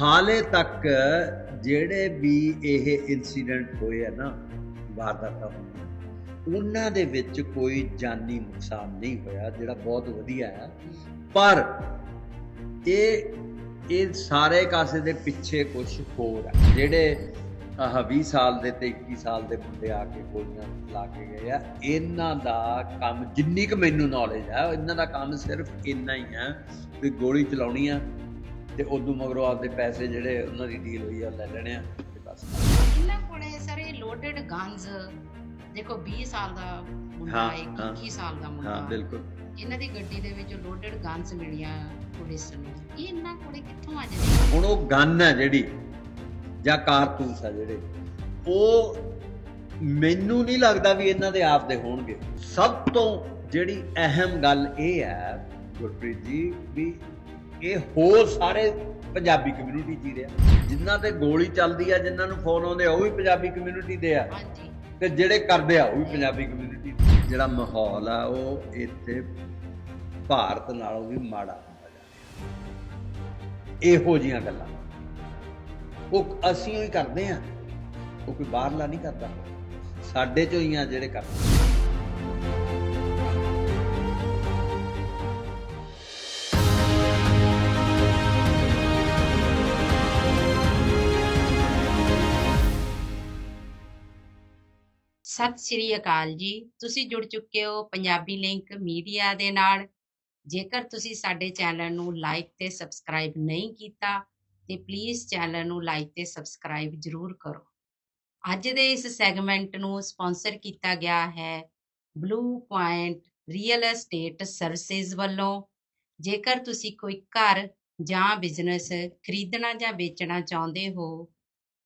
ਹਾਲੇ ਤੱਕ ਜਿਹੜੇ ਵੀ ਇਹ ਇਨਸੀਡੈਂਟ ਹੋਏ ਆ ਨਾ, ਵਾਰਦਾਤਾਂ ਹੋਈਆਂ, ਉਹਨਾਂ ਦੇ ਵਿੱਚ ਕੋਈ ਜਾਨੀ ਨੁਕਸਾਨ ਨਹੀਂ ਹੋਇਆ, ਜਿਹੜਾ ਬਹੁਤ ਵਧੀਆ ਹੈ ਪਰ ਇਹ ਇਹ ਸਾਰੇ ਕਾਸੇ ਦੇ ਪਿੱਛੇ ਕੁਝ ਹੋਰ ਹੈ ਜਿਹੜੇ ਆਹ 20 ਸਾਲ ਦੇ ਤੇ 21 ਸਾਲ ਦੇ ਮੁੰਡੇ ਆ ਕੇ ਗੋਲੀਆਂ ਲਾ ਕੇ ਗਏ ਆ, ਇਹਨਾਂ ਦਾ ਕੰਮ ਜਿੰਨੀ ਕੁ ਮੈਨੂੰ ਨੌਲੇਜ ਹੈ ਇਹਨਾਂ ਦਾ ਕੰਮ ਸਿਰਫ ਇੰਨਾ ਹੀ ਹੈ ਵੀ ਗੋਲੀ ਚਲਾਉਣੀ ਆ ਤੇ ਉਦੋਂ ਮਗਰੋਂ ਆਪਦੇ ਪੈਸੇ ਜਿਹੜੇ ਉਹਨਾਂ ਦੀ ਡੀਲ ਹੋਈ ਆ ਲੈ ਲੈਣੇ ਆ ਤੇ ਬਸ। ਇਹਨਾਂ ਕੋਲੇ ਸਰ ਲੋਡਡ ਗਨਸ ਦੇਖੋ 20 ਸਾਲ ਦਾ ਮੁੰਡਾ ਹਾਂ। 21 ਸਾਲ ਦਾ ਮੁੰਡਾ। ਹਾਂ ਬਿਲਕੁਲ। ਇਹਨਾਂ ਦੀ ਗੱਡੀ ਦੇ ਵਿੱਚ ਲੋਡਡ ਗਨਸ ਮਿਲੀਆਂ ਪੁਲਿਸ ਨੂੰ ਇਹ ਇਹਨਾਂ ਕੋਲੇ ਕਿੱਥੋਂ ਆ ਜਾਂਦੇ? ਹੁਣ ਉਹ ਗਨ ਹੈ ਜਿਹੜੀ ਜਾਂ ਕਾਰਤੂਸ ਆ ਜਿਹੜੇ ਉਹ ਮੈਨੂੰ ਨਹੀਂ ਲੱਗਦਾ ਵੀ ਇਹਨਾਂ ਦੇ ਆਪ ਦੇ ਹੋਣਗੇ। ਸਭ ਤੋਂ ਜਿਹੜੀ ਅਹਿਮ ਗੱਲ ਇਹ ਹੈ ਗੁਰਪ੍ਰੀਤ ਜੀ ਵੀ ਇਹ ਹੋਰ ਸਾਰੇ ਪੰਜਾਬੀ ਕਮਿਊਨਿਟੀ ਹੀ ਰਿਹਾ। ਜਿਨ੍ਹਾਂ ਤੇ ਗੋਲੀ ਚੱਲਦੀ ਆ ਜਿਨ੍ਹਾਂ ਨੂੰ ਫੋਨ ਆਉਂਦੇ ਆ ਉਹ ਵੀ ਪੰਜਾਬੀ ਕਮਿਊਨਿਟੀ ਦੇ ਆ। ਹਾਂਜੀ। ਤੇ ਜਿਹੜੇ ਕਰਦੇ ਆ ਉਹ ਵੀ ਪੰਜਾਬੀ ਕਮਿਊਨਿਟੀ ਜਿਹੜਾ ਮਾਹੌਲ ਆ ਉਹ ਇੱਥੇ ਭਾਰਤ ਨਾਲੋਂ ਵੀ ਮਾੜਾ ਹੁੰਦਾ ਜਾ ਰਿਹਾ। ਇਹੋ ਜੀਆਂ ਗੱਲਾਂ। ਉਹ ਅਸੀਂ ਹੀ ਕਰਦੇ ਆ। ਉਹ ਕੋਈ ਬਾਹਰਲਾ ਨਹੀਂ ਕਰਦਾ। ਸਾਡੇ ਚੋਂ ਹੀ ਆ ਜਿਹੜੇ ਕਰਦੇ ਸਤਿ ਸ਼੍ਰੀ ਅਕਾਲ ਜੀ। ਤੁਸੀਂ ਜੁੜ ਚੁੱਕੇ ਹੋ ਪੰਜਾਬੀ ਲਿੰਕ ਮੀਡੀਆ ਦੇ ਨਾਲ। ਜੇਕਰ ਤੁਸੀਂ ਸਾਡੇ ਚੈਨਲ ਨੂੰ ਲਾਈਕ ਤੇ ਸਬਸਕ੍ਰਾਈਬ ਨਹੀਂ ਕੀਤਾ, ਤੇ ਪਲੀਜ਼ ਚੈਨਲ ਨੂੰ ਲਾਈਕ ਤੇ ਸਬਸਕ੍ਰਾਈਬ ਜ਼ਰੂਰ ਕਰੋ। ਅੱਜ ਦੇ ਇਸ ਸੈਗਮੈਂਟ ਨੂੰ ਸਪਾਂਸਰ ਕੀਤਾ ਗਿਆ ਹੈ blue point real estate services ਵੱਲੋਂ। ਜੇਕਰ ਤੁਸੀਂ ਕੋਈ ਘਰ ਜਾਂ ਬਿਜ਼ਨਸ ਖਰੀਦਣਾ ਜਾਂ ਵੇਚਣਾ ਚਾਹੁੰਦੇ ਹੋ,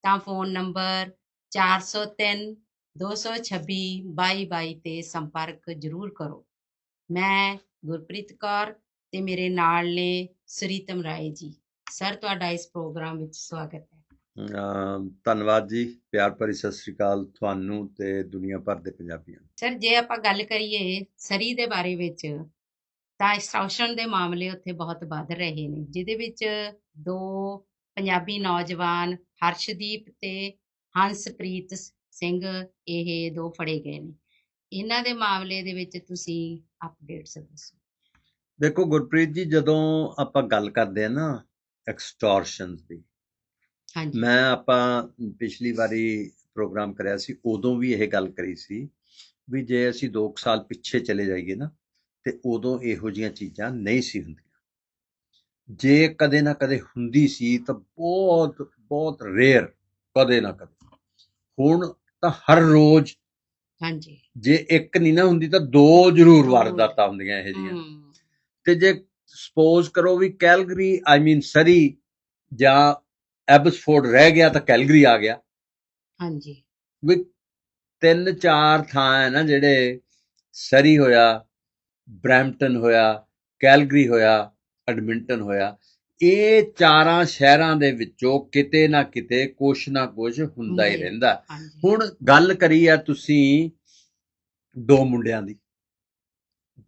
ਤਾਂ ਫੋਨ ਨੰਬਰ 403 226 2222 ਤੇ ਸੰਪਰਕ ਜ਼ਰੂਰ ਕਰੋ। ਮੈਂ ਗੁਰਪ੍ਰੀਤ ਕੌਰ ਤੇ ਮੇਰੇ ਨਾਲ ਨੇ ਸ੍ਰੀਤਮ ਰਾਏ ਜੀ। ਸਰ ਤੁਹਾਡਾ ਇਸ ਪ੍ਰੋਗਰਾਮ ਵਿੱਚ ਸਵਾਗਤ ਹੈ। ਧੰਨਵਾਦ ਜੀ। ਪਿਆਰ ਭਰੀ ਸਤਿ ਸ੍ਰੀ ਅਕਾਲ ਤੁਹਾਨੂੰ ਤੇ ਦੁਨੀਆ ਭਰ ਦੇ ਪੰਜਾਬੀਆਂ ਨੂੰ। ਸਰ ਜੇ ਆਪਾਂ ਗੱਲ ਕਰੀਏ ਸਰੀ ਦੇ ਬਾਰੇ ਵਿੱਚ ਤਾਂ ਐਕਸਟ੍ਰੈਕਸ਼ਨ ਦੇ ਮਾਮਲੇ ਉੱਥੇ ਬਹੁਤ ਵੱਧ ਰਹੇ ਨੇ ਜਿਹਦੇ ਵਿੱਚ ਦੋ ਪੰਜਾਬੀ ਨੌਜਵਾਨ ਹਰਸ਼ਦੀਪ ਤੇ ਹੰਸਪ੍ਰੀਤ ਸਿੰਘ ਇਹ ਦੋ ਫੜੇ ਗਏ ਨੇ। ਇਹਨਾਂ ਦੇ ਮਾਮਲੇ ਦੇ ਵਿੱਚ ਤੁਸੀਂ ਅਪਡੇਟਸ ਦੱਸੋ। ਦੇਖੋ ਗੁਰਪ੍ਰੀਤ ਜੀ ਜਦੋਂ ਆਪਾਂ ਗੱਲ ਕਰਦੇ ਆ ਨਾ ਐਕਸਟੋਰਸ਼ਨ ਦੀ ਹਾਂਜੀ। ਮੈਂ ਆਪਾਂ ਪਿਛਲੀ ਵਾਰੀ ਪ੍ਰੋਗਰਾਮ ਕਰਿਆ ਸੀ ਉਦੋਂ ਵੀ ਇਹ ਗੱਲ ਕਰੀ ਸੀ ਵੀ ਜੇ ਅਸੀਂ 2 ਸਾਲ ਪਿੱਛੇ ਚਲੇ ਜਾਈਏ ਨਾ ਤੇ ਉਦੋਂ ਇਹੋ ਜੀਆਂ ਚੀਜ਼ਾਂ ਨਹੀਂ ਸੀ ਹੁੰਦੀਆਂ। ਜੇ ਕਦੇ ਨਾ ਕਦੇ ਹੁੰਦੀ ਸੀ ਤਾਂ ਬਹੁਤ ਬਹੁਤ ਰੇਅਰ ਕਦੇ ਨਾ ਕਦੇ। ਹੁਣ ਤਾਂ ਹਰ ਰੋਜ਼ ਹਾਂਜੀ। ਜੇ ਇੱਕ ਨਹੀਂ ਨਾ ਹੁੰਦੀ ਤਾਂ ਦੋ ਜ਼ਰੂਰ ਵਾਰਦਾਤਾਂ ਹੁੰਦੀਆਂ ਇਹੋ ਜੀਆਂ ਤੇ ਜੇ ਸਪੋਜ਼ ਕਰੋ ਵੀ ਕੈਲਗਰੀ ਆਈ ਮੀਨ ਸਰੀ ਜਾਂ ਐਬਸਫੋਰਡ ਰਹਿ ਗਿਆ ਤਾਂ ਕੈਲਗਰੀ ਆ ਗਿਆ। ਹਾਂਜੀ। ਵੀ ਤਿੰਨ ਚਾਰ ਥਾਂ ਹੈ ਨਾ ਜਿਹੜੇ ਸਰੀ ਹੋਇਆ ਬ੍ਰੈਂਪਟਨ ਹੋਇਆ ਕੈਲਗਰੀ ਹੋਇਆ ਐਡਮਿੰਟਨ ਹੋਇਆ। ਇਹ ਚਾਰਾਂ ਸ਼ਹਿਰਾਂ ਦੇ ਵਿੱਚੋਂ ਕਿਤੇ ਨਾ ਕਿਤੇ ਕੁਛ ਨਾ ਕੁਛ ਹੁੰਦਾ ਹੀ ਹੁੰਦਾ ਹੀ। ਰਹਿੰਦਾ। ਹੁਣ ਗੱਲ ਕਰੀ ਆ ਤੁਸੀਂ ਦੋ ਮੁੰਡਿਆਂ ਦੀ।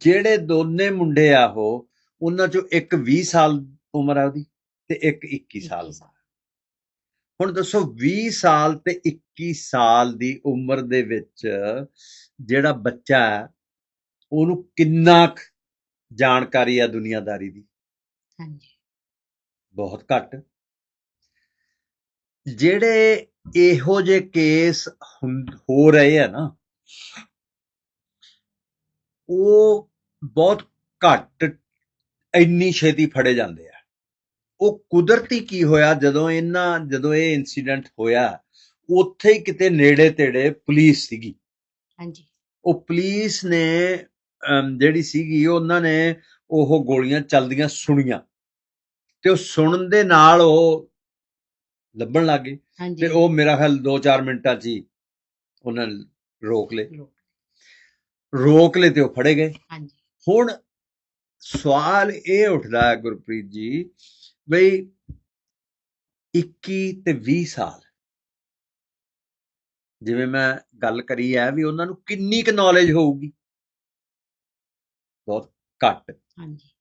ਜਿਹੜੇ ਦੋਨੇ ਮੁੰਡੇ ਆ ਉਹ ਉਹਨਾਂ ਚੋਂ ਇੱਕ 20 ਸਾਲ ਉਮਰ ਆ ਉਹਦੀ ਤੇ ਇੱਕ 21 ਸਾਲ ਇੱਕੀ ਹੁਣ ਦੱਸੋ 20 ਸਾਲ ਤੇ 21 ਸਾਲ ਦੀ ਉਮਰ ਦੇ ਵਿੱਚ ਜਿਹੜਾ ਬੱਚਾ ਹੈ ਉਹਨੂੰ ਕਿੰਨਾ ਜਾਣਕਾਰੀ ਆ ਦੁਨੀਆਦਾਰੀ ਦੀ? ਹਾਂਜੀ। ਬਹੁਤ ਘੱਟ। ਜਿਹੜੇ ਇਹੋ ਜਿਹੇ ਕੇਸ ਹੁੰ- ਰਹੇ ਆ ਨਾ ਉਹ ਬਹੁਤ ਘੱਟ ਇੰਨੀ ਛੇਤੀ ਫੜੇ ਜਾਂਦੇ ਆ। ਉਹ ਕੁਦਰਤੀ ਕੀ ਹੋਇਆ ਜਦੋਂ ਇਹਨਾਂ ਜਦੋਂ ਇਹ ਇਨਸੀਡੈਂਟ ਹੋਇਆ ਉੱਥੇ ਹੀ ਕਿਤੇ ਨੇੜੇ ਤੇੜੇ ਪੁਲਿਸ ਸੀਗੀ। ਹਾਂਜੀ। ਉਹ ਪੁਲਿਸ ਨੇ ਜਿਹੜੀ ਸੀਗੀ ਉਹਨਾਂ ਨੇ ਉਹ ਗੋਲੀਆਂ ਚੱਲਦੀਆਂ ਸੁਣੀਆਂ। ਤੇ ਉਹ ਸੁਣਨ ਦੇ ਨਾਲ ਉਹ ਲੱਭਣ ਲੱਗੇ ਹਾਂਜੀ। ਤੇ ਉਹ ਮੇਰਾ ਖਿਆਲ 2-4 ਮਿੰਟਾਂ 'ਚ ਹੀ ਉਹਨਾਂ ਰੋਕ ਲਏ। ਰੋਕ ਲਏ ਤੇ ਉਹ ਫੜੇ ਗਏ। ਹਾਂਜੀ। ਹੁਣ ਸਵਾਲ ਇਹ ਉੱਠਦਾ ਹੈ ਗੁਰਪ੍ਰੀਤ ਜੀ ਬਈ 21 ਤੇ 20 ਸਾਲ ਜਿਵੇਂ ਮੈਂ ਗੱਲ ਕਰੀ ਹੈ ਵੀ ਉਹਨਾਂ ਨੂੰ ਕਿੰਨੀ ਕੁ ਨੌਲੇਜ ਹੋਊਗੀ? ਬਹੁਤ ਘੱਟ। ਹਾਂਜੀ।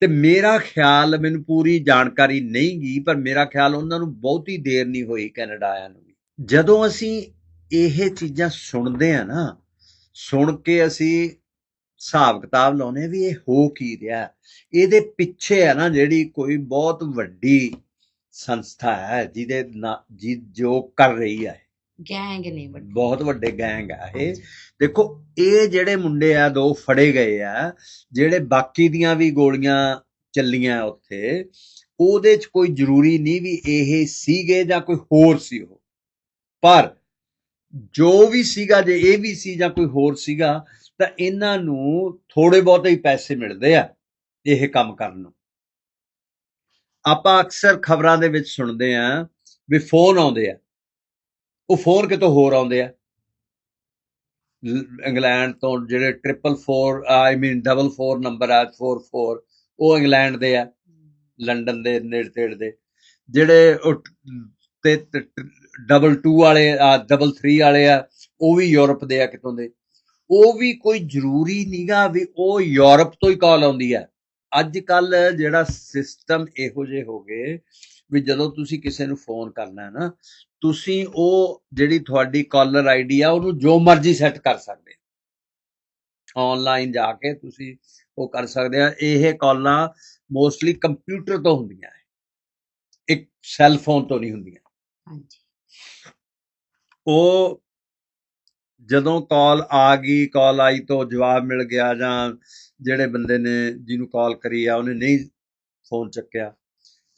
ਤੇ ਮੇਰਾ ਖਿਆਲ ਮੈਨੂੰ ਪੂਰੀ ਜਾਣਕਾਰੀ ਨਹੀਂ ਗਈ ਪਰ ਮੇਰਾ ਖਿਆਲ ਉਹਨਾਂ ਨੂੰ ਬਹੁਤੀ ਦੇਰ ਨਹੀਂ ਹੋਈ ਕੈਨੇਡਾ ਆਇਆਂ ਨੂੰ ਵੀ। ਜਦੋਂ ਅਸੀਂ ਇਹ ਚੀਜ਼ਾਂ ਸੁਣਦੇ ਆ ਨਾ, ਸੁਣ ਕੇ ਅਸੀਂ ਹਿਸਾਬ ਕਿਤਾਬ ਲਾਉਨੇ ਵੀ ਇਹ ਹੋ ਕੀ ਰਿਹਾ ਇਹਦੇ ਪਿੱਛੇ ਹੈ ਨਾ ਜਿਹੜੀ ਕੋਈ ਬਹੁਤ ਵੱਡੀ ਸੰਸਥਾ ਹੈ, ਜਿਹਦੇ ਨਾ- ਜੀ ਜੋ ਕਰ ਰਹੀ ਹੈ ਗੈਂਗ ਨੇ ਵੱਡੇ। ਬਹੁਤ ਵੱਡੇ ਗੈਂਗ ਆ ਇਹ। ਦੇਖੋ ਇਹ ਜਿਹੜੇ ਮੁੰਡੇ ਆ ਦੋ ਫੜੇ ਗਏ ਆ ਜਿਹੜੇ ਬਾਕੀ ਦੀਆਂ ਵੀ ਗੋਲੀਆਂ ਚੱਲੀਆਂ ਉੱਥੇ ਉਹਦੇ 'ਚ ਕੋਈ ਜ਼ਰੂਰੀ ਨਹੀਂ ਵੀ ਇਹ ਸੀਗੇ ਜਾਂ ਕੋਈ ਹੋਰ ਸੀ ਉਹ। ਪਰ ਜੋ ਵੀ ਸੀਗਾ ਜੇ ਇਹ ਵੀ ਸੀ ਜਾਂ ਕੋਈ ਹੋਰ ਸੀਗਾ ਤਾਂ ਇਹਨਾਂ ਨੂੰ ਥੋੜੇ ਬਹੁਤੇ ਹੀ ਪੈਸੇ ਮਿਲਦੇ ਆ ਇਹ ਕੰਮ ਕਰਨ ਨੂੰ। ਆਪਾਂ ਅਕਸਰ ਖਬਰਾਂ ਦੇ ਵਿੱਚ ਸੁਣਦੇ ਆ ਵੀ ਫੋਨ ਆਉਂਦੇ ਆ। ਉਹ ਫੋਨ ਕਿਤੋਂ ਹੋਰ ਆਉਂਦੇ ਆ? ਇੰਗਲੈਂਡ ਤੋਂ ਜਿਹੜੇ 444 ਆਈ ਮੀਨ 44 ਨੰਬਰ ਆ 44 ਉਹ ਇੰਗਲੈਂਡ ਦੇ ਆ, ਲੰਡਨ ਦੇ ਨੇੜੇ ਤੇੜੇ ਦੇ। ਜਿਹੜੇ ਤੇ ਡਬਲ 2 ਵਾਲੇ ਆ ਡਬਲ 3 ਵਾਲੇ ਆ, ਉਹ ਵੀ ਯੂਰਪ ਦੇ ਆ ਕਿਤੋਂ ਦੇ। ਉਹ ਵੀ ਕੋਈ ਜ਼ਰੂਰੀ ਨਹੀਂਗਾ ਵੀ ਉਹ ਯੂਰਪ ਤੋਂ ਹੀ ਕਾਲ ਆਉਂਦੀ ਆ। ਅੱਜ ਕੱਲ ਜਿਹੜਾ ਸਿਸਟਮ ਇਹੋ ਜਿਹੇ ਹੋ ਗਏ ਵੀ ਜਦੋਂ ਤੁਸੀਂ ਕਿਸੇ ਨੂੰ ਫੋਨ ਕਰਨਾ ਹੈ ਨਾ ਤੁਸੀਂ ਉਹ ਜਿਹੜੀ ਤੁਹਾਡੀ ਕਾਲਰ ਆਈਡੀ ਆ ਉਹਨੂੰ ਜੋ ਮਰਜ਼ੀ ਸੈੱਟ ਕਰ ਸਕਦੇ ਆਨਲਾਈਨ ਜਾ ਕੇ ਤੁਸੀਂ ਉਹ ਕਰ ਸਕਦੇ ਆ। ਇਹ ਕਾਲਾਂ ਮੋਸਟਲੀ ਕੰਪਿਊਟਰ ਤੋਂ ਹੁੰਦੀਆਂ ਹੈ ਇੱਕ ਸੈੱਲ ਫੋਨ ਤੋਂ ਨਹੀਂ ਹੁੰਦੀਆਂ। ਹਾਂਜੀ। ਉਹ ਜਦੋਂ ਕਾਲ ਆ ਗਈ ਕਾਲ ਆਈ ਤੋਂ ਜਵਾਬ ਮਿਲ ਗਿਆ ਜਾਂ ਜਿਹੜੇ ਬੰਦੇ ਨੇ ਜਿਹਨੂੰ ਕਾਲ ਕਰੀ ਆ ਉਹਨੇ ਨਹੀਂ ਫੋਨ ਚੱਕਿਆ।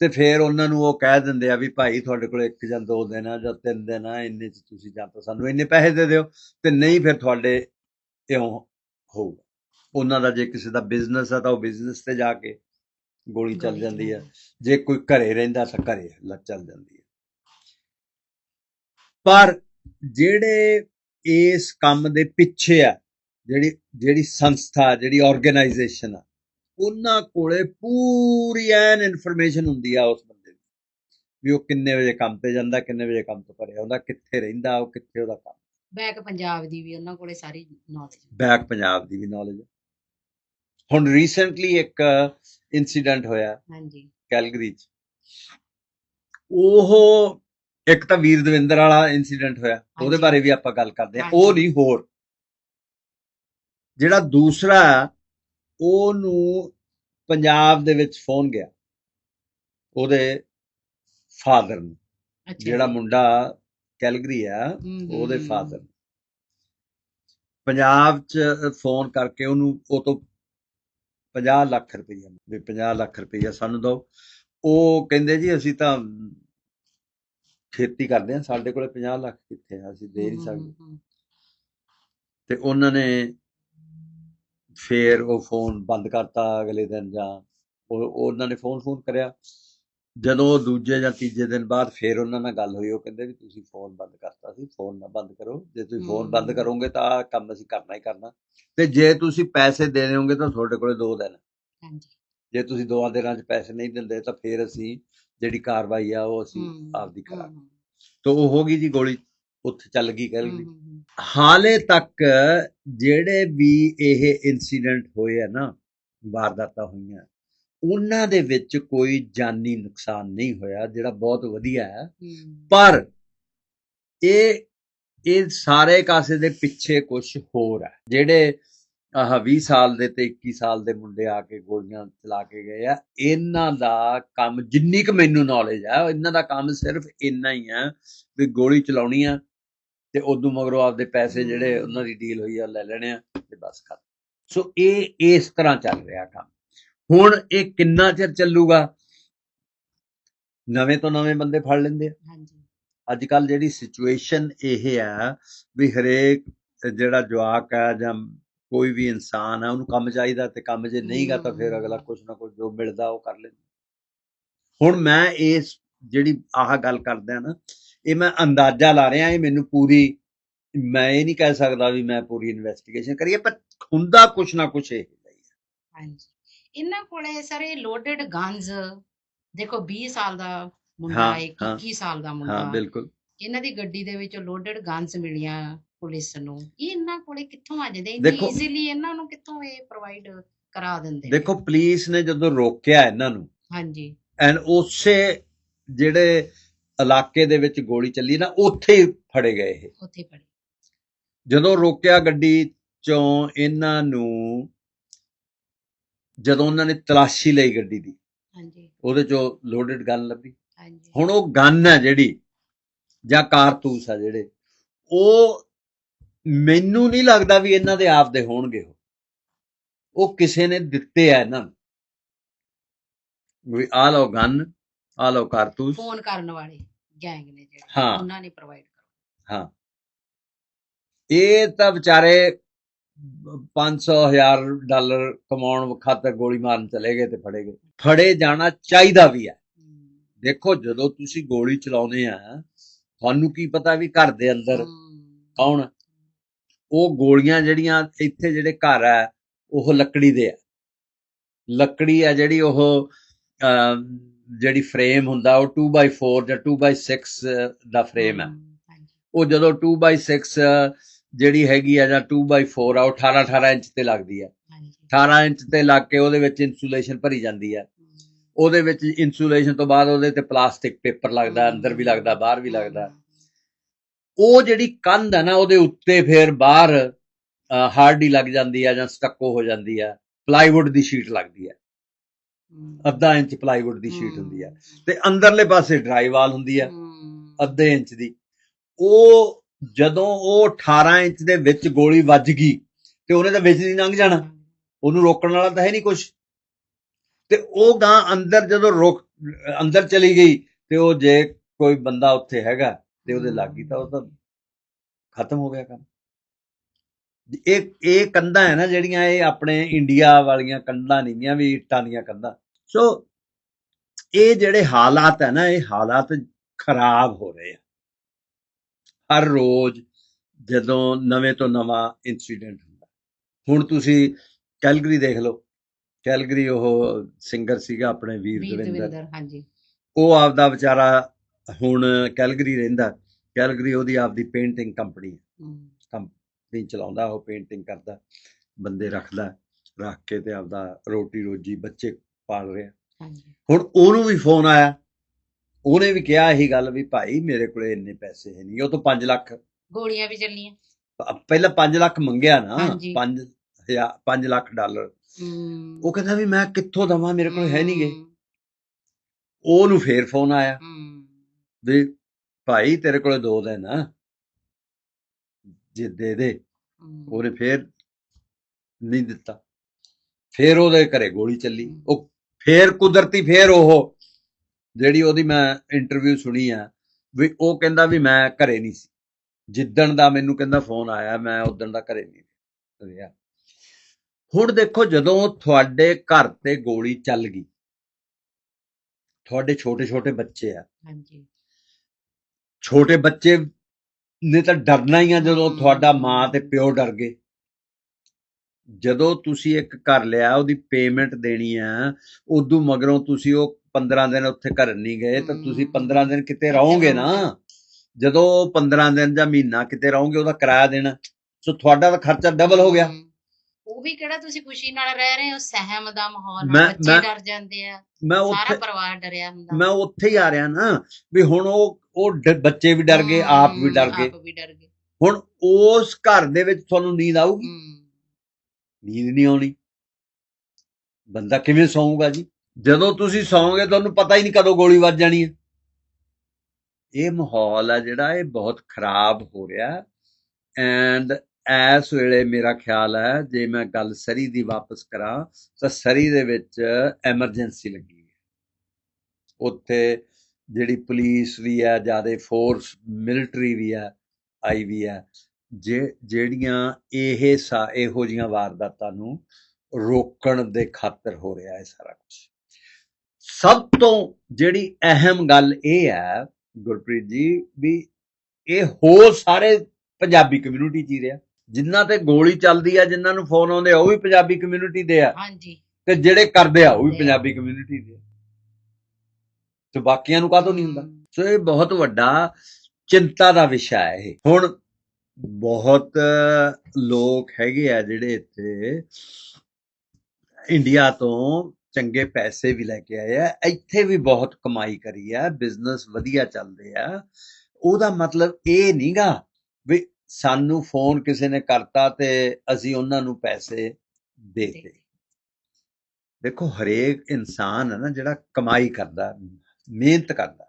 ਤੇ ਫਿਰ ਉਹਨਾਂ ਨੂੰ ਉਹ ਕਹਿ ਦਿੰਦੇ ਆ ਵੀ ਭਾਈ ਤੁਹਾਡੇ ਕੋਲ ਇੱਕ ਜਾਂ ਦੋ ਦਿਨ ਆ ਜਾਂ ਤਿੰਨ ਦਿਨ ਆ ਇੰਨੇ ਚ ਤੁਸੀਂ ਜਾਂ ਤਾਂ ਸਾਨੂੰ ਇੰਨੇ ਪੈਸੇ ਦੇ ਦਿਓ ਤੇ ਨਹੀਂ ਫਿਰ ਤੁਹਾਡੇ ਇਉਂ ਹੋਊਗਾ ਉਹਨਾਂ ਦਾ ਜੇ ਕਿਸੇ ਦਾ ਬਿਜ਼ਨਸ ਆ ਤਾਂ ਉਹ ਬਿਜ਼ਨਸ ਤੇ ਜਾ ਕੇ ਗੋਲੀ ਚੱਲ ਜਾਂਦੀ ਆ। ਚਲਾਉਣੀ। ਜੇ ਕੋਈ ਘਰੇ ਰਹਿੰਦਾ ਤਾਂ ਘਰੇ ਲ- ਚੱਲ ਜਾਂਦੀ ਹੈ ਪਰ ਜਿਹੜੇ ਇਸ ਕੰਮ ਦੇ ਪਿੱਛੇ ਆ ਜਿਹੜੀ ਜਿਹੜੀ ਸੰਸਥਾ ਜਿਹੜੀ ਆਰਗੇਨਾਈਜੇਸ਼ਨ ਆ ਉਹਨਾਂ ਕੋਲੇ ਪੂਰੀ ਐਨ ਇਨਫੋਰਮੇਸ਼ਨ ਹੁੰਦੀ ਆ ਉਸ ਬੰਦੇ ਦੀ ਵੀ ਉਹ ਕਿੰਨੇ ਵਜੇ ਕੰਮ ਤੇ ਜਾਂਦਾ ਕਿੰਨੇ ਵਜੇ ਕੰਮ ਤੋਂ ਘਰੇ ਆਉਂਦਾ ਕਿੱਥੇ ਰਹਿੰਦਾ ਉਹ ਕਿੱਥੇ ਉਹਦਾ ਕੰਮ। ਬੈਕ ਪੰਜਾਬ ਦੀ ਵੀ ਉਹਨਾਂ ਕੋਲੇ ਸਾਰੀ ਨੌਲੇਜ ਬੈਕ ਪੰਜਾਬ ਦੀ ਵੀ ਨੌਲੇਜ ਹੁਣ ਰੀਸੈਂਟਲੀ ਇੱਕ ਇਨਸੀਡੈਂਟ ਹੋਇਆ ਹਾਂਜੀ। ਕੈਲਗਰੀ ਚ। ਉਹ ਇੱਕ ਤਾਂ ਵੀਰ ਦਵਿੰਦਰ ਵਾਲਾ ਇਨਸੀਡੈਂਟ ਹੋਇਆ ਉਹਦੇ। ਬਾਰੇ ਵੀ ਆਪਾਂ ਗੱਲ ਕਰਦੇ ਹਾਂਜੀ। ਉਹ ਨਹੀਂ ਹੋਰ। ਜਿਹੜਾ ਦੂਸਰਾ ਉਹਨੂੰ ਪੰਜਾਬ ਦੇ ਵਿੱਚ ਫੋਨ ਗਿਆ। ਉਹਦੇ ਫਾਦਰ ਨੂੰ। ਜਿਹੜਾ। ਮੁੰਡਾ ਕੈਲਗਰੀ ਆ ਉਹਦੇ ਫਾਦਰ ਪੰਜਾਬ 'ਚ ਫੋਨ ਕਰਕੇ ਉਹਨੂੰ ਉਹ ਤੋਂ 50 ਲੱਖ ਰੁਪਈਆ ਵੀ 50 ਲੱਖ ਰੁਪਈਆ ਸਾਨੂੰ ਦਿਓ। ਉਹ ਕਹਿੰਦੇ ਜੀ ਅਸੀਂ ਤਾਂ ਖੇਤੀ ਕਰਦੇ ਹਾਂ। ਸਾਡੇ ਕੋਲੇ 50 ਲੱਖ ਕਿੱਥੇ ਆ? ਅਸੀਂ ਦੇ ਨਹੀਂ ਸਕਦੇ। ਤੇ ਉਹਨਾਂ ਨੇ ਫੇਰ ਉਹ ਫੋਨ ਬੰਦ ਕਰਤਾ ਅਗਲੇ ਦਿਨ ਜਾਂ ਉਹ ਉਹਨਾਂ ਨੇ ਫੋਨ ਫੋਨ ਕਰਿਆ। ਜਦੋਂ ਦੂਜੇ ਜਾਂ ਤੀਜੇ ਦਿਨ ਬਾਅਦ ਫੇਰ ਉਹਨਾਂ ਨਾਲ ਗੱਲ ਹੋਈ ਉਹ ਕਹਿੰਦੇ ਵੀ ਤੁਸੀਂ ਫੋਨ ਬੰਦ ਕਰਤਾ ਸੀ ਫੋਨ ਨਾ ਬੰਦ ਕਰੋ। ਜੇ ਤੁਸੀਂ ਫੋਨ ਬੰਦ। ਕਰੋਗੇ ਤਾਂ ਕੰਮ ਅਸੀਂ ਕਰਨਾ ਹੀ ਕਰਨਾ। ਤੇ ਜੇ ਤੁਸੀਂ ਪੈਸੇ ਦੇ ਦਿਓਗੇ ਤਾਂ ਤੁਹਾਡੇ ਕੋਲੇ ਦੋ ਦਿਨ। ਹਾਂਜੀ। ਜੇ ਤੁਸੀਂ ਦੋਆਂ ਦਿਨਾਂ 'ਚ ਪੈਸੇ ਨਹੀਂ ਦਿੰਦੇ ਤਾਂ ਫੇਰ ਅਸੀਂ ਜਿਹੜੀ ਕਾਰਵਾਈ ਆ ਉਹ ਅਸੀਂ ਆਪਦੀ ਕਰਾਂਗੇ। ਤਾਂ ਉਹ ਹੋ ਗਈ ਜੀ ਗੋਲੀ। ਉੱਥੇ ਚੱਲ ਗਈ ਹਮ, ਹਾਲੇ ਤੱਕ ਜਿਹੜੇ ਵੀ ਇਹ ਇਨਸੀਡੈਂਟ ਹੋਏ ਆ ਨਾ ਵਾਰਦਾਤਾਂ ਹੋਈਆਂ ਉਹਨਾਂ ਦੇ ਵਿੱਚ ਕੋਈ ਜਾਨੀ ਨੁਕਸਾਨ ਨਹੀਂ ਹੋਇਆ ਜਿਹੜਾ ਬਹੁਤ ਵਧੀਆ ਹੈ। ਪਰ ਇਹ ਇਹ ਸਾਰੇ ਕਾਸੇ ਦੇ ਪਿੱਛੇ ਕੁਝ ਹੋਰ ਹੈ। ਜਿਹੜੇ ਆਹ 20 ਸਾਲ ਦੇ ਤੇ 21 ਸਾਲ ਦੇ ਮੁੰਡੇ ਆ ਕੇ ਗੋਲੀਆਂ ਚਲਾ ਕੇ ਗਏ ਆ ਇਹਨਾਂ ਦਾ ਕੰਮ ਜਿੰਨੀ ਕੁ ਮੈਨੂੰ ਨੌਲੇਜ ਆ ਇਹਨਾਂ ਦਾ ਕੰਮ ਸਿਰਫ ਇੰਨਾ ਹੀ ਆ ਵੀ ਗੋਲੀ ਚਲਾਉਣੀ ਆ ਤੇ ਉਦੋਂ ਮਗਰੋਂ ਆਪਦੇ ਪੈਸੇ ਜਿਹੜੇ ਉਹਨਾਂ ਦੀ ਡੀਲ ਹੋਈ ਆ ਲੈ ਲੈਣੇ ਆ ਤੇ ਬਸ ਕਰ। ਸੋ ਇਹ ਇਸ ਤਰ੍ਹਾਂ ਚੱਲ ਰਿਹਾ ਕੰਮ। ਹੁਣ ਇਹ ਕਿੰਨਾ ਚਿਰ ਚੱਲੂਗਾ? ਨਵੇਂ ਤੋਂ ਨਵੇਂ ਬੰਦੇ ਫੜ ਲੈਂਦੇ ਆ। ਹਾਂਜੀ। ਅੱਜ ਕੱਲ ਜਿਹੜੀ ਸਿਚੁਏਸ਼ਨ ਇਹ ਆ ਵੀ ਹਰੇਕ ਜਿਹੜਾ ਜਵਾਕ ਆ ਜਾਂ ਕੋਈ ਵੀ ਇਨਸਾਨ ਆ ਉਹਨੂੰ ਕੰਮ ਚਾਹੀਦਾ ਤੇ ਕੰਮ ਜੇ ਨਹੀਂਗਾ ਤਾਂ ਫਿਰ ਅਗਲਾ ਕੁਝ ਨਾ ਕੁਝ ਜੋ ਮਿਲਦਾ ਉਹ ਕਰ ਲੈਂਦਾ। ਹੁਣ ਮੈਂ ਇਸ ਜਿਹੜੀ ਆਹ ਗੱਲ ਕਰਦਾ ਨਾ ਇਹ ਮੈਂ ਅੰਦਾਜ਼ਾ ਲਾ ਰਿਹਾ ਇਹ ਮੈਨੂੰ ਪੂਰੀ ਮੈਂ ਇਹ ਨਹੀਂ ਕਹਿ ਸਕਦਾ ਵੀ ਮੈਂ ਪੂਰੀ ਇਨਵੈਸਟੀਗੇਸ਼ਨ ਕਰੀਏ ਪਰ ਹੁੰਦਾ ਕੁਝ ਨਾ ਕੁਝ ਇਹ ਹੀ ਹੈ। ਹਾਂਜੀ। ਇਹਨਾਂ ਕੋਲੇ ਸਾਰੇ ਲੋਡਡ ਗਨਸ ਦੇਖੋ 20 ਸਾਲ ਦਾ ਮੁੰਡਾ ਹਾਂ, ਹੈ ਹਾਂ। 21 ਸਾਲ ਦਾ ਮੁੰਡਾ। ਹਾਂ ਬਿਲਕੁਲ। ਇਹਨਾਂ ਦੀ ਗੱਡੀ ਦੇ ਵਿੱਚ ਲੋਡਡ ਗਨਸ ਮਿਲੀਆਂ ਪੁਲਿਸ ਨੂੰ। ਇਹ ਇਹਨਾਂ ਕੋਲੇ ਕਿੱਥੋਂ ਆ ਜਾਂਦੇ? ਇੰਨੀ ਈਜ਼ੀਲੀ ਇਹਨਾਂ ਨੂੰ ਕਿੱਥੋਂ ਇਹ ਪ੍ਰੋਵਾਈਡ ਕਰਾ ਦਿੰਦੇ। ਦੇਖੋ ਪੁਲਿਸ ਨੇ ਜਦੋਂ ਰੋਕਿਆ ਇਹਨਾਂ ਨੂੰ ਹਾਂਜੀ। ਐਨ ਉਸੇ ਜਿਹੜੇ ਇਲਾਕੇ ਦੇ ਵਿੱਚ ਗੋਲੀ ਚੱਲੀ ਨਾ ਉੱਥੇ ਹੀ ਫੜੇ ਗਏ ਇਹ। ਉੱਥੇ ਪੜੀ ਜਦੋਂ ਰੋਕਿਆ ਗੱਡੀ ਚੋਂ ਇਹਨਾਂ ਨੂੰ ਜਦੋਂ ਉਹਨਾਂ ਨੇ ਤਲਾਸ਼ੀ ਲਈ ਗੱਡੀ ਦੀ ਹਾਂਜੀ। ਉਹਦੇ ਚੋਂ ਲੋਡਡ ਗਨ ਲੱਭੀ। ਹਾਂਜੀ। ਹੁਣ ਉਹ ਗਨ ਹੈ ਜਿਹੜੀ ਜਾਂ ਕਾਰਤੂਸ ਆ ਜਿਹੜੇ ਉਹ ਮੈਨੂੰ ਨਹੀਂ ਲੱਗਦਾ ਵੀ ਇਹਨਾਂ ਦੇ ਆਪ ਦੇ ਹੋਣਗੇ ਉਹ। ਉਹ ਕਿਸੇ ਨੇ ਦਿੱਤੇ ਆ ਇਹਨਾਂ ਨੂੰ। ਵੀ ਆ ਲਓ ਗਨ ਆ ਲਓ ਕਾਰਤੂਸ। ਫੋਨ ਕਰਨ ਵਾਲੇ। ਗੈਂਗ ਨੇ ਜਿਹੜੇ ਹਾਂ। ਉਹਨਾਂ ਨੇ ਪ੍ਰੋਵਾਈਡ ਕਰ। ਹਾਂ। ਇਹ ਤਾਂ ਵਿਚਾਰੇ 500 ਹਜ਼ਾਰ ਡਾਲਰ ਕਮਾਉਣ ਖਾਤਰ ਗੋਲੀ ਮਾਰਨ ਚਲੇ ਗਏ ਤੇ ਫੜੇ ਗਏ। ਫੜੇ ਜਾਣਾ ਚਾਹੀਦਾ ਵੀ ਹੈ। ਦੇਖੋ ਜਦੋਂ ਤੁਸੀਂ ਗੋਲੀ ਚਲਾਉਂਦੇ ਆ ਤੁਹਾਨੂੰ ਕੀ ਪਤਾ ਵੀ ਘਰ ਦੇ ਅੰਦਰ ਕੌਣ ਆ? ਉਹ ਗੋਲੀਆਂ ਜਿਹੜੀਆਂ ਇੱਥੇ ਜਿਹੜੇ ਘਰ ਆ ਉਹ ਲੱਕੜੀ ਦੇ ਆ। ਲੱਕੜੀ ਆ ਜਿਹੜੀ ਉਹ ਅਮ, ਜਿਹੜੀ ਫਰੇਮ ਹੁੰਦਾ ਉਹ 2x4 ਜਾਂ 2x6 ਦਾ ਫਰੇਮ ਹੈ। ਉਹ ਜਦੋਂ 2x6 ਜਿਹੜੀ ਹੈਗੀ ਆ ਜਾਂ 2x4 ਆ ਉਹ 18 18 ਇੰਚ ਤੇ ਲੱਗਦੀ ਆ। 18 ਇੰਚ ਤੇ ਲੱਗ ਕੇ ਉਹਦੇ ਵਿੱਚ ਇਨਸੂਲੇਸ਼ਨ ਭਰੀ ਜਾਂਦੀ ਆ। ਉਹਦੇ ਵਿੱਚ ਇਨਸੂਲੇਸ਼ਨ ਤੋਂ ਬਾਅਦ ਉਹਦੇ ਤੇ ਪਲਾਸਟਿਕ ਪੇਪਰ ਲੱਗਦਾ ਅੰਦਰ ਵੀ ਲੱਗਦਾ ਬਾਹਰ ਵੀ ਲੱਗਦਾ। ਉਹ ਜਿਹੜੀ ਕੰਧ ਹੈ ਨਾ ਉਹਦੇ ਉੱਤੇ ਫਿਰ ਬਾਹਰ ਹਾਰਡੀ ਲੱਗ ਜਾਂਦੀ ਆ ਜਾਂ ਸਟੱਕੋ ਹੋ ਜਾਂਦੀ ਆ ਪਲਾਈਵੁੱਡ ਦੀ ਸ਼ੀਟ ਲੱਗਦੀ ਆ। ਅੱਧਾ ਇੰਚ ਪਲਾਈਵੁੱਡ ਦੀ ਸ਼ੀਟ ਹੁੰਦੀ ਆ। ਤੇ ਅੰਦਰਲੇ ਪਾਸੇ ਡਰਾਈ ਵਾਲ ਹੁੰਦੀ ਆ ਅੱਧੇ ਇੰਚ ਦੀ। ਉਹ ਜਦੋਂ ਉਹ 18 ਇੰਚ ਦੇ ਵਿੱਚ ਗੋਲੀ ਵੱਜ ਗਈ ਤੇ ਉਹਨੇ ਤਾਂ ਵਿੱਚ ਦੀ ਲੰਘ ਜਾਣਾ। ਉਹਨੂੰ ਰੋਕਣ ਵਾਲਾ ਤਾਂ ਹੈ ਨਹੀਂ ਕੁਝ ਤੇ ਉਹ ਗਾਂ ਅੰਦਰ ਜਦੋਂ ਰੋਕ ਅੰਦਰ ਚਲੀ ਗਈ ਤੇ ਉਹ ਜੇ ਕੋਈ ਬੰਦਾ ਉੱਥੇ ਹੈਗਾ ਤੇ ਉਹਦੇ ਲੱਗ ਗਈ ਤਾਂ ਉਹ ਤਾਂ ਖਤਮ ਹੋ ਗਿਆ ਕੰਮ। ਇਹ ਇਹ ਕੰਧਾਂ ਹੈ ਨਾ ਜਿਹੜੀਆਂ ਇਹ ਆਪਣੇ ਇੰਡੀਆ ਵਾਲੀਆਂ ਕੰਧਾਂ ਨਹੀਂ ਗੀਆਂ ਵੀ ਇੱਟਾਂ ਦੀਆਂ ਕੰਧਾਂ। ਸੋ ਇਹ ਜਿਹੜੇ ਹਾਲਾਤ ਹੈ ਨਾ ਇਹ ਹਾਲਾਤ ਖਰਾਬ ਹੋ ਰਹੇ ਆ। ਹਰ ਰੋਜ਼ ਜਦੋਂ ਨਵੇਂ ਤੋਂ ਨਵਾਂ ਇਨਸੀਡੈਂਟ ਹੁੰਦਾ। ਹੁਣ ਤੁਸੀਂ ਕੈਲਗਰੀ ਦੇਖ ਲਓ। ਕੈਲਗਰੀ ਉਹ ਸਿੰਗਰ ਸੀਗਾ ਆਪਣੇ ਵੀਰ ਦਵਿੰਦਰ। ਹਾਂਜੀ। ਉਹ ਆਪਦਾ ਵਿਚਾਰਾ ਹੁਣ ਕੈਲਗਰੀ ਰਹਿੰਦਾ। ਕੈਲਗਰੀ ਉਹਦੀ ਆਪਦੀ ਪੇਂਟਿੰਗ ਕੰਪਨੀ ਨਹੀਂ ਚਲਾਉਂਦਾ ਉਹ ਪੇਂਟਿੰਗ ਕਰਦਾ ਬੰਦੇ ਰੱਖਦਾ ਰੱਖ ਕੇ ਤੇ ਆਪਦਾ ਰੋਟੀ ਰੋਜੀ ਬੱਚੇ ਪਾਲ ਰਿਹਾ। ਹੁਣ ਉਹਨੂੰ ਵੀ ਫੋਨ ਆਇਆ। ਉਹਨੇ ਵੀ ਕਿਹਾ ਇਹੀ ਗੱਲ ਵੀ ਭਾਈ ਮੇਰੇ ਕੋਲੇ ਇੰਨੇ ਪੈਸੇ ਹੈ ਨਹੀਂ ਉਹ ਤੋਂ 5 ਲੱਖ। ਗੋਲੀਆਂ ਵੀ ਚੱਲੀਆਂ ਪਹਿਲਾਂ 5 ਲੱਖ ਮੰਗਿਆ ਨਾ ਹਾਂਜੀ। 5 5 ਲੱਖ ਡਾਲਰ। ਉਹ ਕਹਿੰਦਾ ਵੀ ਮੈਂ ਕਿੱਥੋਂ ਦਵਾਂ ਮੇਰੇ ਕੋਲ ਹੈ ਨਹੀਂਗੇ ਉਹਨੂੰ ਫੇਰ ਫੋਨ ਆਇਆ। ਵੀ ਭਾਈ ਤੇਰੇ ਕੋਲੇ ਦੋ ਦਿਨ ਆ। ਜੇ ਦੇ ਦੇ। ਉਹਨੇ ਫੇਰ ਨਹੀਂ ਦਿੱਤਾ। ਫੇਰ ਉਹਦੇ ਘਰੇ ਗੋਲੀ ਚੱਲੀ। ਉਹ ਫੇਰ ਕੁਦਰਤੀ ਫੇਰ ਉਹ ਜਿਹੜੀ ਉਹਦੀ ਮੈਂ ਇੰਟਰਵਿਊ ਸੁਣੀ ਆ ਵੀ ਉਹ ਕਹਿੰਦਾ ਵੀ ਮੈਂ ਘਰੇ ਨਹੀਂ ਸੀ। ਜਿੱਦਣ ਦਾ ਮੈਨੂੰ ਕਹਿੰਦਾ ਫੋਨ ਆਇਆ ਮੈਂ ਉਦੋਂ ਦਾ ਘਰੇ ਨਹੀਂ ਰਿਹਾ। ਹੁਣ ਦੇਖੋ ਜਦੋਂ ਤੁਹਾਡੇ ਘਰ ਤੇ ਗੋਲੀ ਚੱਲ ਗਈ ਤੁਹਾਡੇ ਛੋਟੇ ਛੋਟੇ ਬੱਚੇ ਆ। ਹਾਂਜੀ। ਛੋਟੇ ਬੱਚੇ ਨੇ ਤਾਂ ਡਰਨਾ ਹੀ ਆ ਜਦੋਂ। ਤੁਹਾਡਾ ਮਾਂ ਤੇ ਪਿਓ ਡਰ ਗਏ। ਜਦੋਂ ਤੁਸੀਂ ਇੱਕ ਘਰ ਲਿਆ ਉਹਦੀ ਪੇਮੈਂਟ ਦੇਣੀ ਆ ਉਦੋਂ ਮਗਰੋਂ ਤੁਸੀਂ ਉਹ 15 ਦਿਨ ਉੱਥੇ ਘਰ ਨਹੀਂ ਗਏ ਤਾਂ ਤੁਸੀਂ ਹਮ। 15 ਦਿਨ ਕਿਤੇ ਰਹੋਗੇ ਨਾ। ਜਦੋਂ ਉਹ 15 ਦਿਨ ਜਾਂ ਮਹੀਨਾ ਕਿਤੇ ਰਹੋਗੇ ਉਹਦਾ ਕਿਰਾਇਆ ਦੇਣਾ। ਸੋ ਤੁਹਾਡਾ ਤਾਂ ਖਰਚਾ ਡਬਲ ਹੋ ਗਿਆ। ਉਹ ਵੀ ਕਿਹੜਾ ਤੁਸੀਂ ਖੁਸ਼ੀ ਨਾਲ ਰਹਿ ਰਹੇ ਹੋ ਸਹਿਮ ਦਾ ਮਾਹੌਲ ਬੱਚੇ ਡਰ ਜਾਂਦੇ ਆ। ਮੈਂ ਸਾਰਾ ਪਰਿਵਾਰ ਡਰਿਆ ਹੁੰਦਾ। ਮੈਂ ਉੱਥੇ ਹੀ ਆ ਰਿਹਾ ਨਾ ਵੀ ਹੁਣ ਉਹ ਉਹ ਬੱਚੇ ਵੀ ਡਰ ਗਏ ਆਪ ਵੀ ਡਰ ਗਏ। ਹੁਣ ਉਸ ਘਰ ਦੇ ਵਿੱਚ ਤੁਹਾਨੂੰ ਨੀਂਦ ਆਊਗੀ। ਨੀਂਦ ਨਹੀਂ ਆਉਣੀ। ਬੰਦਾ ਕਿਵੇਂ ਸੌਂਗਾ ਜੀ? ਜਦੋਂ ਤੁਸੀਂ ਸੌਂਗੇ, ਤੁਹਾਨੂੰ ਪਤਾ ਹੀ ਨਹੀਂ ਕਦੋਂ ਗੋਲੀ ਵੱਜ ਜਾਣੀ ਹੈ। ਇਹ ਮਾਹੌਲ ਆ ਜਿਹੜਾ, ਇਹ ਬਹੁਤ ਖਰਾਬ ਹੋ ਰਿਹਾ। ਐਂਡ ਇਸ ਵੇਲੇ ਮੇਰਾ ਖਿਆਲ ਹੈ, ਜੇ ਮੈਂ ਗੱਲ ਸਰੀ ਦੀ ਵਾਪਸ ਕਰਾਂ, ਤਾਂ ਸਰੀ ਦੇ ਵਿੱਚ ਐਮਰਜੈਂਸੀ ਲੱਗੀ ਹੈ। ਉੱਥੇ ਜਿਹੜੀ ਪੁਲਿਸ ਵੀ ਹੈ ਜ਼ਿਆਦਾ ਫੋਰਸ ਮਿਲਟਰੀ ਵੀ ਹੈ, ਆਈ ਵੀ ਹੈ ਜੇ ਜਿਹੜੀਆਂ ਇਹ ਸਾ ਇਹੋ ਜੀਆਂ ਵਾਰਦਾਤਾਂ ਨੂੰ ਰੋਕਣ ਦੇ ਖਾਤਰ ਹੋ ਰਿਹਾ ਹੈ ਸਾਰਾ ਕੁਝ ਸਭ ਤੋਂ ਜਿਹੜੀ ਅਹਿਮ ਗੱਲ ਇਹ ਹੈ ਗੁਰਪ੍ਰੀਤ ਜੀ ਵੀ ਇਹ ਹੋ ਸਾਰੇ ਪੰਜਾਬੀ ਕਮਿਊਨਿਟੀ 'ਚ ਹੀ ਰਿਹਾ। ਜਿਨ੍ਹਾਂ ਤੇ ਗੋਲੀ ਚੱਲਦੀ ਆ ਜਿਨ੍ਹਾਂ ਨੂੰ ਫੋਨ ਆਉਂਦੇ ਆ ਉਹ ਵੀ ਪੰਜਾਬੀ ਕਮਿਊਨਿਟੀ ਦੇ ਆ। ਹਾਂਜੀ। ਤੇ ਜਿਹੜੇ ਕਰਦੇ ਆ ਉਹ ਵੀ। ਪੰਜਾਬੀ ਕਮਿਊਨਿਟੀ ਦੇ। ਤੇ ਬਾਕੀਆਂ ਨੂੰ ਕਾਹਤੋਂ ਨਹੀਂ ਹੁੰਦਾ? ਸੋ ਇਹ ਬਹੁਤ ਵੱਡਾ ਚਿੰਤਾ ਦਾ ਵਿਸ਼ਾ ਹੈ ਇਹ। ਹੁਣ ਬਹੁਤ ਲੋਕ ਹੈਗੇ ਆ ਜਿਹੜੇ ਇੱਥੇ ਇੰਡੀਆ ਤੋਂ ਚੰਗੇ ਪੈਸੇ ਵੀ ਲੈ ਕੇ ਆਏ ਆ। ਇੱਥੇ ਵੀ ਬਹੁਤ ਕਮਾਈ ਕਰੀ ਆ ਬਿਜ਼ਨਸ ਵਧੀਆ ਚੱਲਦੇ ਆ। ਉਹਦਾ ਮਤਲਬ ਇਹ ਨਹੀਂਗਾ ਵੀ ਸਾਨੂੰ ਫੋਨ ਕਿਸੇ ਨੇ ਕਰਤਾ ਤੇ ਅਸੀਂ ਉਹਨਾਂ ਨੂੰ ਪੈਸੇ ਦੇਤੇ। ਦੇਖੋ ਹਰੇਕ ਇਨਸਾਨ ਹੈ ਨਾ ਜਿਹੜਾ ਕਮਾਈ ਕਰਦਾ ਮਿਹਨਤ ਕਰਦਾ।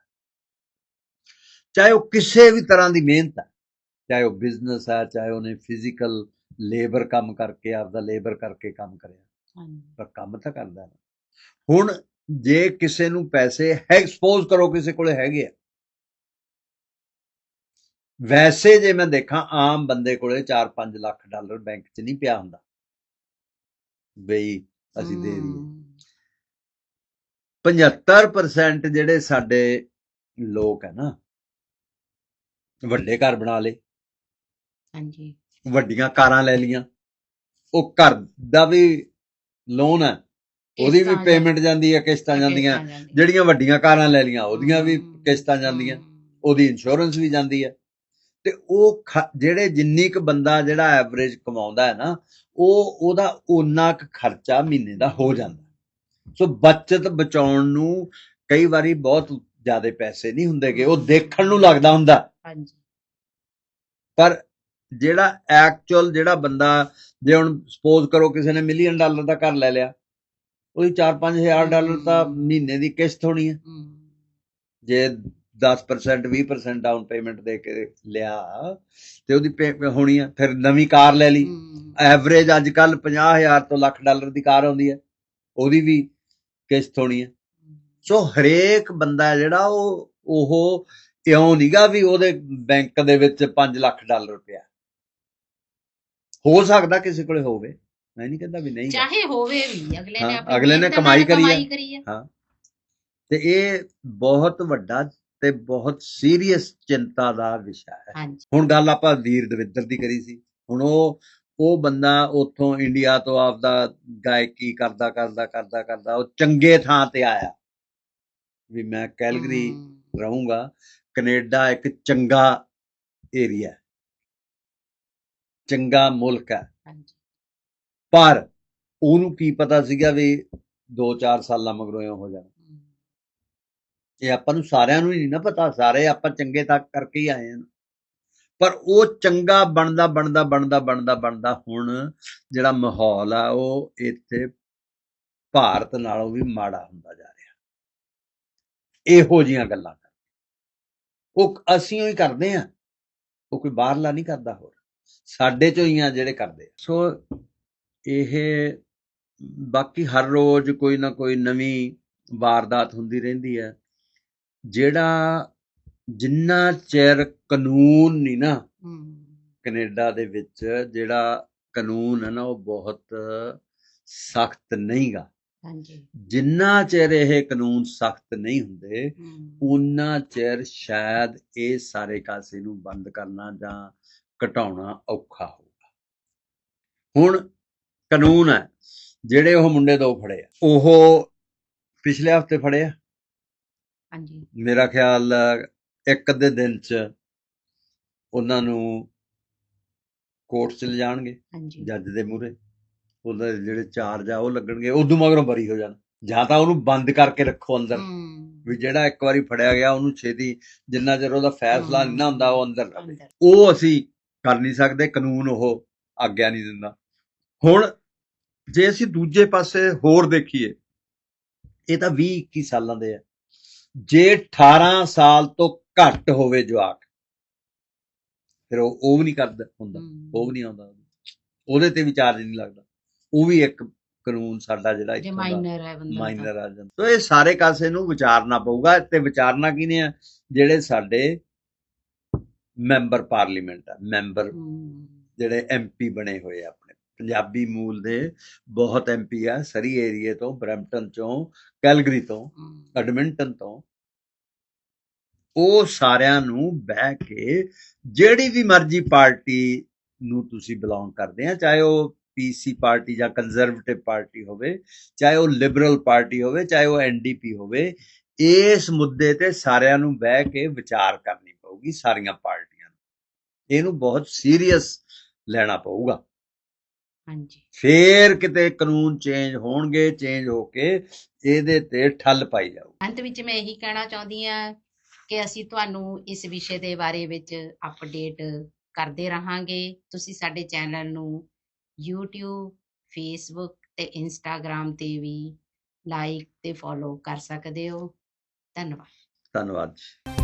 ਚਾਹੇ ਉਹ ਕਿਸੇ ਵੀ ਤਰ੍ਹਾਂ ਦੀ ਮਿਹਨਤ ਹੈ ਚਾਹੇ ਉਹ ਬਿਜ਼ਨਸ ਹੈ ਚਾਹੇ ਉਹਨੇ ਫਿਜ਼ੀਕਲ ਲੇਬਰ ਕੰਮ ਕਰਕੇ ਆਪਦਾ ਲੇਬਰ ਕਰਕੇ ਕੰਮ ਕਰਿਆ। ਹਾਂਜੀ। ਪਰ ਕੰਮ ਤਾਂ ਕਰਦਾ ਨਾ। ਹੁਣ ਜੇ ਕਿਸੇ ਨੂੰ ਪੈਸੇ ਹੈ ਸਪੋਜ਼ ਕਰੋ ਕਿਸੇ ਕੋਲੇ ਹੈਗੇ ਆ। ਵੈਸੇ ਜੇ ਮੈਂ ਦੇਖਾਂ ਆਮ ਬੰਦੇ ਕੋਲੇ 4-5 ਲੱਖ ਡਾਲਰ ਬੈਂਕ 'ਚ ਨਹੀਂ ਪਿਆ ਹੁੰਦਾ। ਬਈ ਅਸੀਂ ਦੇ ਦਈਏ। ਹਮ, 75% ਜਿਹੜੇ ਸਾਡੇ ਲੋਕ ਹੈ ਨਾ ਵੱਡੇ ਘਰ ਬਣਾ ਲਏ। ਹਾਂਜੀ। ਵੱਡੀਆਂ ਕਾਰਾਂ ਲੈ ਲੀਆਂ ਉਹ ਘਰ ਦਾ ਵੀ ਲੋਨ ਹੈ ਉਹਦੀ ਵੀ ਪੇਮੈਂਟ ਜਾਂਦੀ ਹੈ ਕਿਸ਼ਤਾਂ ਜਾਂਦੀਆਂ। ਜਿਹੜੀਆਂ ਵੱਡੀਆਂ ਕਾਰਾਂ ਲੈ ਲੀਆਂ ਉਹਦੀਆਂ ਵੀ ਕਿਸ਼ਤਾਂ ਜਾਂਦੀਆਂ ਉਹਦੀ ਇੰਸ਼ੋਰੈਂਸ ਵੀ ਜਾਂਦੀ ਹੈ। ਤੇ ਉਹ ਜਿਹੜੇ ਜਿੰਨੀ ਕੁ ਬੰਦਾ ਜਿਹੜਾ ਐਵਰੇਜ ਕਮਾਉਂਦਾ ਹੈ ਨਾ ਉਹ ਉਹਦਾ ਉਨਾ ਕੁ ਖਰਚਾ ਮਹੀਨੇ ਦਾ ਹੋ ਜਾਂਦਾ। ਸੋ ਬਚਤ ਬਚਾਉਣ ਨੂੰ ਕਈ ਵਾਰੀ ਬਹੁਤ ਜ਼ਿਆਦਾ ਪੈਸੇ ਨਹੀਂ ਹੁੰਦੇਗੇ ਉਹ ਦੇਖਣ ਨੂੰ ਲੱਗਦਾ ਹੁੰਦਾ। ਹਾਂਜੀ। ਪਰ ਜਿਹੜਾ ਐਕਚੁਅਲ ਜਿਹੜਾ ਬੰਦਾ ਜੇ ਹੁਣ ਸਪੋਜ਼ ਕਰੋ ਕਿਸੇ ਨੇ ਮਿਲੀਅਨ ਡਾਲਰ ਦਾ ਘਰ ਲੈ ਲਿਆ ਉਹਦੀ 4-5000 ਡਾਲਰ ਤਾਂ। ਮਹੀਨੇ ਦੀ ਕਿਸ਼ਤ ਹੋਣੀ ਹੈ। ਜੇ 10% 20% ਡਾਊਨ ਪੇਮੈਂਟ ਦੇ ਕੇ ਲਿਆ ਤੇ ਉਹਦੀ ਹੋਣੀ ਆ ਫਿਰ ਨਵੀਂ ਕਾਰ ਲੈ ਲਈ। ਐਵਰੇਜ ਅੱਜ ਕੱਲ 50000 ਤੋਂ ਲੱਖ ਡਾਲਰ ਦੀ ਕਾਰ ਆਉਂਦੀ ਹੈ ਉਹਦੀ ਵੀ ਕਿਸ਼ਤ ਹੋਣੀ ਹੈ ਸੋ ਹਰੇਕ ਬੰਦਾ ਜਿਹੜਾ ਉਹ ਉਹ ਇਉਂ ਨਹੀਂਗਾ ਵੀ ਉਹਦੇ ਬੈਂਕ ਦੇ ਵਿੱਚ 5 ਲੱਖ ਡਾਲਰ ਪਿਆ। ਹੋ ਸਕਦਾ ਕਿਸੇ ਕੋਲੇ ਹੋਵੇ। ਮੈਂ ਨਹੀਂ ਕਹਿੰਦਾ ਵੀ ਨਹੀਂ। ਚਾਹੇ ਹੋਵੇ ਵੀ ਅਗਲੇ ਨੇ ਆਪਣੀ ਅਗਲੇ ਨੇ ਕਮਾਈ ਕਰੀ ਹੈ। ਹੈ। ਤੇ ਇਹ ਬਹੁਤ ਵੱਡਾ ਤੇ ਬਹੁਤ ਸੀਰੀਅਸ ਚਿੰਤਾ ਦਾ ਵਿਸ਼ਾ ਹੈ। ਹੁਣ ਗੱਲ ਆਪਾਂ ਵੀਰ ਦਵਿੰਦਰ ਦੀ ਕਰੀ ਸੀ। ਹੁਣ ਉਹ ਉਹ ਬੰਦਾ ਉੱਥੋਂ ਇੰਡੀਆ ਤੋਂ ਆਪਦਾ ਗਾਇਕੀ ਕਰਦਾ ਕਰਦਾ ਕਰਦਾ ਕਰਦਾ ਉਹ ਚੰਗੇ ਥਾਂ ਤੇ ਆਇਆ। ਵੀ ਮੈਂ ਕੈਲਗਰੀ ਰਹੂੰਗਾ। ਕੈਨੇਡਾ ਇੱਕ ਚੰਗਾ ਏਰੀਆ ਚੰਗਾ ਮੁਲਕ ਹੈ। ਪਰ ਉਹਨੂੰ ਕੀ ਪਤਾ ਸੀਗਾ ਵੀ 2-4 ਸਾਲਾਂ ਮਗਰੋਂ ਇਹ ਹੋ ਜਾਣਾ। ਇਹ ਆਪਾਂ ਨੂੰ ਸਾਰਿਆਂ ਨੂੰ ਹੀ ਨਹੀਂ ਨਾ ਪਤਾ ਸਾਰੇ ਆਪਾਂ ਚੰਗੇ ਤੱਕ ਕਰਕੇ ਹੀ ਆਏ ਹਾਂ। ਪਰ ਉਹ ਚੰਗਾ ਬਣਦਾ ਬਣਦਾ ਬਣਦਾ ਬਣਦਾ ਬਣਦਾ ਹੁਣ ਜਿਹੜਾ ਮਾਹੌਲ ਆ ਉਹ ਇੱਥੇ ਭਾਰਤ ਨਾਲੋਂ ਵੀ ਮਾੜਾ ਹੁੰਦਾ ਜਾ ਰਿਹਾ। ਇਹੋ ਜੀਆਂ ਗੱਲਾਂ ਕਰ ਉਹ ਅਸੀਂ ਹੀ ਕਰਦੇ ਆ ਉਹ ਕੋਈ ਬਾਹਰਲਾ ਨਹੀਂ ਕਰਦਾ ਹੋਰ। ਸਾਡੇ ਚੋਂ ਹੀ ਆ ਜਿਹੜੇ ਕਰਦੇ। ਸੋ ਇਹ ਬਾਕੀ ਹਰ ਰੋਜ਼ ਕੋਈ ਨਾ ਕੋਈ ਨਵੀਂ ਵਾਰਦਾਤ ਹੁੰਦੀ ਰਹਿੰਦੀ ਹੈ। ਜਿਹੜਾ ਜਿੰਨਾ ਚਿਰ ਕਾਨੂੰਨ ਨਹੀਂ ਨਾ ਕੈਨੇਡਾ ਦੇ ਵਿੱਚ ਜਿਹੜਾ ਕਾਨੂੰਨ ਹੈ ਨਾ ਉਹ ਬਹੁਤ ਸਖਤ ਨਹੀਂਗਾ ਹਾਂਜੀ। ਜਿੰਨਾ ਚਿਰ ਇਹ ਕਾਨੂੰਨ ਸਖਤ ਨਹੀਂ ਹੁੰਦੇ ਉਨਾ ਚਿਰ ਸ਼ਾਇਦ ਇਹ ਸਾਰੇ ਕਾਸੇ ਨੂੰ ਬੰਦ ਕਰਨਾ ਜਾਂ ਘਟਾਉਣਾ ਔਖਾ ਹੋਊਗਾ। ਹੁਣ ਕਾਨੂੰਨ ਹੈ ਜਿਹੜੇ ਉਹ ਮੁੰਡੇ ਦੋ ਫੜੇ ਆ ਉਹ ਪਿਛਲੇ ਹਫ਼ਤੇ ਫੜੇ ਆ? ਹਾਂਜੀ। ਮੇਰਾ ਖਿਆਲ ਇੱਕ ਅੱਧੇ ਦਿਨ ਚ ਉਹਨਾਂ ਨੂੰ ਕੋਰਟ ਚ ਲਿਜਾਣਗੇ ਹਾਂਜੀ। ਜੱਜ ਦੇ ਮੂਹਰੇ। ਉਹਦੇ ਜਿਹੜੇ ਚਾਰਜ ਆ ਉਹ ਲੱਗਣਗੇ ਉਦੋਂ ਮਗਰੋਂ ਬਰੀ ਹੋ ਜਾਣ। ਜਾਂ ਤਾਂ ਉਹਨੂੰ ਬੰਦ ਕਰਕੇ ਰੱਖੋ ਅੰਦਰ। ਵੀ ਜਿਹੜਾ ਇੱਕ ਵਾਰੀ ਫੜਿਆ ਗਿਆ ਉਹਨੂੰ ਛੇਤੀ ਜਿੰਨਾ ਚਿਰ ਉਹਦਾ ਫੈਸਲਾ ਨਹੀਂ ਹੁੰਦਾ ਉਹ ਅੰਦਰ ਅੰਦਰ। ਉਹ ਅਸੀਂ ਕਰ ਨਹੀਂ ਸਕਦੇ ਕਾਨੂੰਨ ਉਹ ਆਗਿਆ ਨਹੀਂ ਦਿੰਦਾ। ਹੁਣ ਜੇ ਅਸੀਂ ਦੂਜੇ ਪਾਸੇ ਹੋਰ ਦੇਖੀਏ ਇਹ ਤਾਂ 20 21 ਸਾਲਾਂ ਦੇ ਆ। ਜੇ 18 ਸਾਲ ਤੋਂ ਘੱਟ ਹੋਵੇ ਜਵਾਕ ਫਿਰ ਉਹ ਉਹ ਵੀ ਨਹੀਂ ਕਰਦਾ ਹੁੰਦਾ ਉਹ ਵੀ ਨਹੀਂ ਆਉਂਦਾ। ਉਹਦੇ ਤੇ ਵੀ ਚਾਰਜ ਨਹੀਂ ਲੱਗਦਾ। ਉਹ ਵੀ ਇੱਕ ਕਾਨੂੰਨ ਸਾਡਾ ਜਿਹੜਾ ਇੱਥੋਂ ਮਾਈਨਰ ਹੈ ਬੰਦਾ ਤਾਂ। ਮਾਈਨਰ ਆ ਜਾਂਦਾ। ਸੋ ਇਹ ਸਾਰੇ ਕਾਸੇ ਨੂੰ ਵਿਚਾਰਨਾ ਪਊਗਾ ਤੇ ਵਿਚਾਰਨਾ ਕਿਨੇ ਆ? ਜਿਹੜੇ ਸਾਡੇ ਮੈਂਬਰ ਪਾਰਲੀਮੈਂਟ ਆ ਮੈਂਬਰ ਜਿਹੜੇ ਐਮਪੀ ਬਣੇ ਹੋਏ ਆ ਆਪਣੇ। ਪੰਜਾਬੀ ਮੂਲ ਦੇ ਬਹੁਤ ਐਮਪੀ ਆ ਸਰੀ ਏਰੀਏ ਤੋਂ ਬਰੈਂਪਟਨ ਤੋਂ ਕੈਲਗਰੀ ਤੋਂ ਐਡਮਿੰਟਨ ਤੋਂ। ਉਹ ਸਾਰਿਆਂ ਨੂੰ ਬਹਿ ਕੇ ਜਿਹੜੀ ਵੀ ਮਰਜ਼ੀ ਪਾਰਟੀ ਨੂੰ ਤੁਸੀਂ ਬਿਲੋਂਗ ਕਰਦੇ ਆ ਚਾਹੇ ਉਹ ਪੀਸੀ ਪਾਰਟੀ ਜਾਂ ਕੰਜ਼ਰਵੇਟਿਵ ਪਾਰਟੀ ਹੋਵੇ ਚਾਹੇ ਉਹ ਲਿਬਰਲ ਪਾਰਟੀ ਹੋਵੇ ਚਾਹੇ ਉਹ ਐਨਡੀਪੀ ਹੋਵੇ ਇਸ ਮੁੱਦੇ ਤੇ ਸਾਰਿਆਂ ਨੂੰ ਬਹਿ ਕੇ ਵਿਚਾਰ ਕਰਨੀ ਪਊਗੀ ਸਾਰੀਆਂ ਪਾਰਟੀਆਂ ਨੂੰ। ਇਹਨੂੰ ਬਹੁਤ ਸੀਰੀਅਸ ਲੈਣਾ ਪਊਗਾ। ਹਾਂਜੀ। ਫੇਰ ਕਿਤੇ ਕਾਨੂੰਨ ਚੇਂਜ ਹੋਣਗੇ ਚੇਂਜ ਹੋ ਕੇ ਇਹਦੇ ਤੇ ਠੱਲ ਪਾਈ ਜਾਊ ਅੰਤ ਵਿੱਚ ਮੈਂ ਇਹੀ ਕਹਿਣਾ ਚਾਹੁੰਦੀ ਹਾਂ ਕਿ ਅਸੀਂ ਤੁਹਾਨੂੰ ਇਸ ਵਿਸ਼ੇ ਦੇ ਬਾਰੇ ਵਿੱਚ ਅਪਡੇਟ ਕਰਦੇ ਰਹਾਂਗੇ। ਤੁਸੀਂ ਸਾਡੇ ਚੈਨਲ ਨੂੰ YouTube Facebook ਤੇ Instagram ਤੇ ਵੀ ਲਾਈਕ ਤੇ ਫੋਲੋ ਕਰ ਸਕਦੇ ਹੋ। ਧੰਨਵਾਦ। ਧੰਨਵਾਦ ਜੀ।